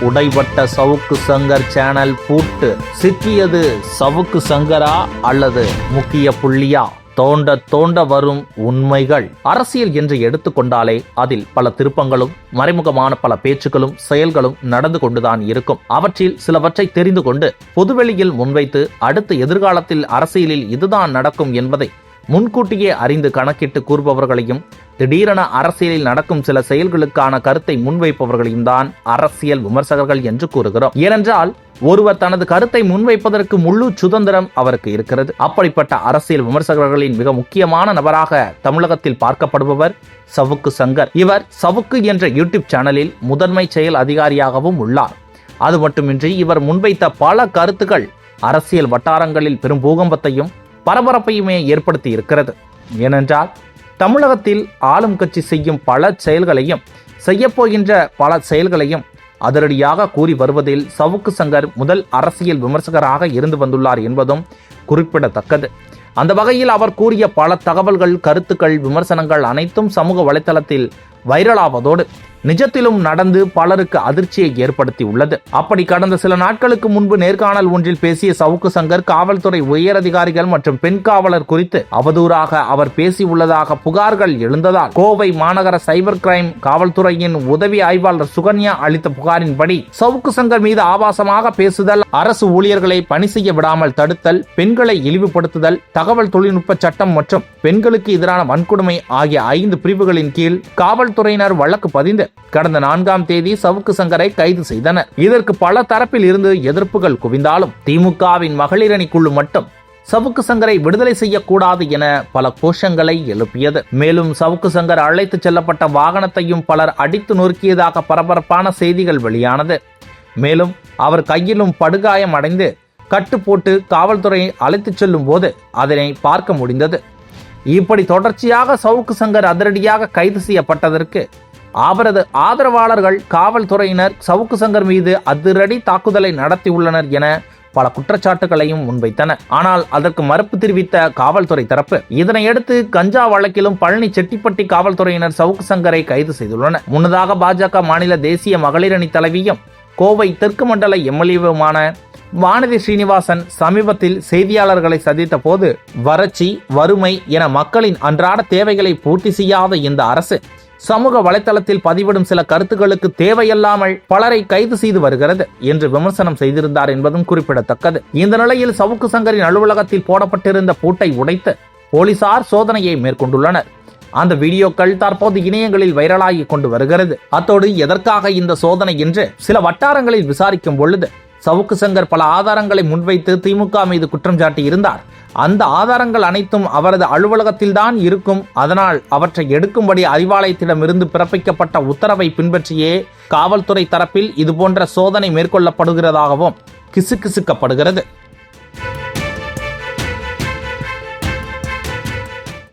உடைபட்ட Savukku Shankar channel பூட்டு சிக்கியது சவுக்கு சங்கரா அல்லது முக்கிய புள்ளியா? தோண்ட தோண்ட வரும் உண்மைகள். அரசியல் என்று எடுத்துக்கொண்டாலே அதில் பல திருப்பங்களும் மறைமுகமான பல பேச்சுக்களும் செயல்களும் நடந்து கொண்டுதான் இருக்கும். அவற்றில் சிலவற்றை தெரிந்து கொண்டு பொதுவெளியில் முன்வைத்து அடுத்து எதிர்காலத்தில் அரசியலில் இதுதான் நடக்கும் என்பதை முன்கூட்டியே அறிந்து கணக்கிட்டு கூறுபவர்களையும் திடீரென அரசியலில் நடக்கும் சில செயல்களுக்கான கருத்தை முன்வைப்பவர்களையும் தான் அரசியல் விமர்சகர்கள் என்று கூறுகிறோம். ஏனென்றால் ஒருவர் தனது கருத்தை முன்வைப்பதற்கு முழு சுதந்திரம் அவருக்கு இருக்கிறது. அப்படிப்பட்ட அரசியல் விமர்சகர்களின் மிக முக்கியமான நபராக தமிழகத்தில் பார்க்கப்படுபவர் சவுக்கு சங்கர். இவர் சவுக்கு என்ற யூடியூப் சேனலில் முதன்மை செயல் அதிகாரியாகவும் உள்ளார். அது மட்டுமின்றி இவர் முன்வைத்த பல கருத்துக்கள் அரசியல் வட்டாரங்களில் பெரும் பூகம்பத்தையும் பரபரப்பையுமே ஏற்படுத்தி இருக்கிறது. ஏனென்றால் தமிழகத்தில் ஆளும் கட்சி செய்யும் பல செயல்களையும் செய்யப்போகின்ற பல செயல்களையும் அதிரடியாக கூறி வருவதில் சவுக்கு சங்கர் முதல் அரசியல் விமர்சகராக இருந்து வந்துள்ளார் என்பதும் குறிப்பிடத்தக்கது. அந்த வகையில் அவர் கூறிய பல தகவல்கள் கருத்துக்கள் விமர்சனங்கள் அனைத்தும் சமூக வலைத்தளத்தில் வைரலாவதோடு நிஜத்திலும் நடந்து பலருக்கு அதிர்ச்சியை ஏற்படுத்தி உள்ளது அப்படி கடந்த சில நாட்களுக்கு முன்பு நேர்காணல் ஒன்றில் பேசிய சவுக்கு சங்கர் காவல்துறை உயரதிகாரிகள் மற்றும் பெண் காவலர் குறித்து அவதூறாக அவர் பேசியுள்ளதாக புகார்கள் எழுந்ததால் கோவை மாநகர சைபர் கிரைம் காவல்துறையின் உதவி ஆய்வாளர் சுகன்யா அளித்த புகாரின்படி சவுக்கு சங்கர் மீது ஆபாசமாக பேசுதல் அரசு ஊழியர்களை பணி செய்ய விடாமல் தடுத்தல் பெண்களை இழிவுபடுத்துதல் தகவல் தொழில்நுட்ப சட்டம் மற்றும் பெண்களுக்கு எதிரான வன்கொடுமை ஆகிய ஐந்து பிரிவுகளின் கீழ் காவல்துறையினர் வழக்கு பதிந்து கடந்த நான்காம் தேதி சவுக்கு சங்கரை கைது செய்தனர் இதற்கு பல தரப்பில் இருந்து எதிர்ப்புகள் குவிந்தாலும் திமுகவின் மகளிர் அணிக்குழு மட்டும் சவுக்கு சங்கரை விடுதலை செய்யக்கூடாது என பல கோஷங்களை எழுப்பியது. மேலும் சவுக்கு சங்கர் அழைத்துச் செல்லப்பட்ட வாகனத்தையும் பலர் அடித்து நொறுக்கியதாக பரபரப்பான செய்திகள் வெளியானது. மேலும் அவர் கையிலும் படுகாயம் அடைந்து கட்டு போட்டு காவல்துறையை அழைத்துச் செல்லும் போது அதனை பார்க்க முடிந்தது. இப்படி தொடர்ச்சியாக சவுக்கு சங்கர் அதிரடியாக கைது செய்யப்பட்டதற்கு அவரது ஆதரவாளர்கள் காவல்துறையினர் சவுக்கு சங்கர் மீது அதிரடி தாக்குதலை நடத்தியுள்ளனர் என பல குற்றச்சாட்டுகளையும் முன்வைத்தன. ஆனால் அதற்கு மறுப்பு தெரிவித்த காவல்துறை தரப்பு இதனையடுத்து கஞ்சா வழக்கிலும் பழனி செட்டிப்பட்டி காவல்துறையினர் சவுக்கு சங்கரை கைது செய்துள்ளனர். முன்னதாக பாஜக மாநில தேசிய மகளிர் அணி தலைவியும் கோவை தெற்கு மண்டல எம்எல்ஏவுமான வானதி ஸ்ரீனிவாசன் சமீபத்தில் செய்தியாளர்களை சந்தித்த போது வறட்சி வறுமை என மக்களின் அன்றாட தேவைகளை பூர்த்தி செய்யாத இந்த அரசு சமூக வலைத்தளத்தில் பதிவிடும் சில கருத்துக்களுக்கு தேவையில்லாமல் பலரை கைது செய்து வருகிறது என்று விமர்சனம் செய்திருந்தார் என்பதும் குறிப்பிடத்தக்கது. இந்த நிலையில் சவுக்கு சங்கரின் அலுவலகத்தில் போடப்பட்டிருந்த பூட்டை உடைத்து போலீசார் சோதனையை மேற்கொண்டுள்ளனர். அந்த வீடியோக்கள் தற்போது இணையங்களில் வைரலாகி கொண்டு வருகிறது. அத்தோடு எதற்காக இந்த சோதனை என்று சில வட்டாரங்களில் விசாரிக்கும் பொழுது சவுக்கு சங்கர் பல ஆதாரங்களை முன்வைத்து திமுக மீது குற்றம் சாட்டி இருந்தார் அந்த ஆதாரங்கள் அனைத்தும் அவரது அலுவலகத்தில்தான் இருக்கும். அதனால் அவற்றை எடுக்கும்படி அறிவாலயத்திடமிருந்து பிறப்பிக்கப்பட்ட உத்தரவை பின்பற்றியே காவல்துறை தரப்பில் இதுபோன்ற சோதனை மேற்கொள்ளப்படுகிறதாகவும் கிசுகிசுக்கப்படுகிறது.